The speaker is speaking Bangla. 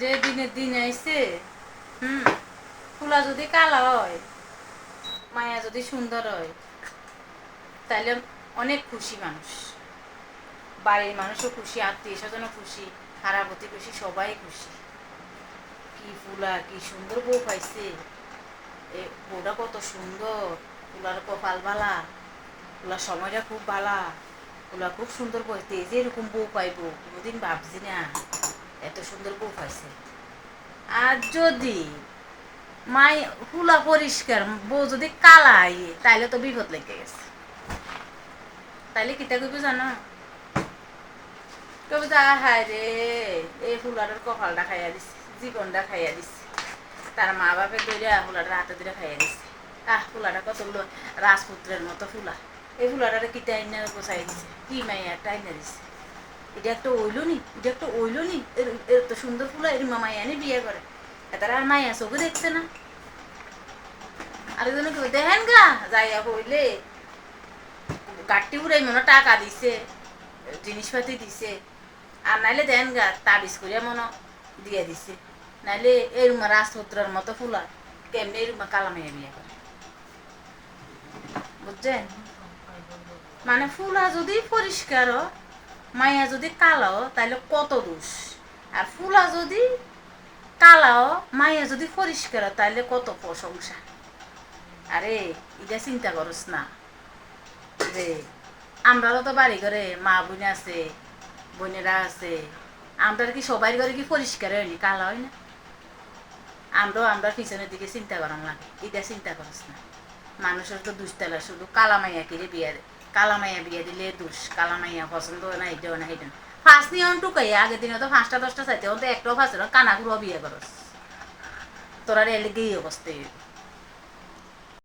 যে দিনের দিন আইছে হুম। ফুলা যদি কালা হয় মায়া যদি সুন্দর হয় তাহলে অনেক খুশি মানুষ। বাড়ির মানুষও খুশি আত্মীয় স্বজনও খুশি হারাপতি খুশি সবাই খুশি। কি ফুলা কি সুন্দর বউ পাইছে। এ বউটা কত সুন্দর ফুলার কপাল বালা ফুলার সময়টা খুব বালা ফুলা খুব সুন্দর পাইতে যে এরকম বউ পাইবো কোনোদিন ভাবছি না। সুন্দর বউ পাইছে। আর যদি মাই ফুলা পরিষ্কার, বউ যদি কালা আইয়ে, তাইলে তো বিপদ লেগে গেছে। তাইলে কিতা কইব জানো? কবে যা হায় রে, এই ফুলাটার কপালটা খাইয়া দিছে, জীবনটা খাইয়া দিছে। তার মা বাপে দইরা ফুলাটার হাতে ধরে খাইয়া দিছে। আহ ফুলাটা কতগুলো রাজপুত্রের মতো ফুলা এই ফুলাটারে কিতা আইনা গোছাই দিছে? কি মাইয়া একটা আইনা দিছে? এটা একটা ওইলো নি এটা একটা ওইলো নি এর- এত সুন্দর ফুলা এর মামাই আনি বিয়ে করে। তারা আর মাইয়া চোখে দেখছে না। আরেকজনে কি দেখেন গা, যাইয়া কইলে গাঠটি উড়াই মনে টাকা দিছে, জিনিসপাতি দিছে। আর নাইলে দেন গা, তাবিজ করিয়া মনে দিয়ে দিছে। নাইলে এরমা রাজপুত্রের মতো ফুলা কেমনি এরমা কালামাইয়া বিয়ে করে? বুঝছেন? মানে ফুলা যদি পরিষ্কার মাইয়া যদি কালো তাহলে কত দোষ? আর ফুলা যদি কালাও মাইয়া যদি পরিষ্কার তাহলে কত প্রশংসা? আরে, এটা চিন্তা করস না। যে, আমরাও তো বাড়ি ঘরে মা বোন আছে, বোনেরা আছে। আমরা কি সবাই ঘরে কি পরিষ্কার হয়নি, কালা হয় না? আমরাও আমরা পিছনের দিকে চিন্তা করাম লাগে। এটা চিন্তা করস না। মানুষের তো দুষ্টালা, শুধু কালা কিরে বিয়ে দে কালা বিয়া দিলে দুষ, কালামাইয়া পছন্দ না, এটাও না এটা ফার্স্ট নিয়ে টুকাই আগের দিনে তো পাঁচটা, দশটা চাইতে তো একটাও ফার্স্ট কানাগুলো বিয়ে করস। তোরা রেলে গিয়ে অবস্থায়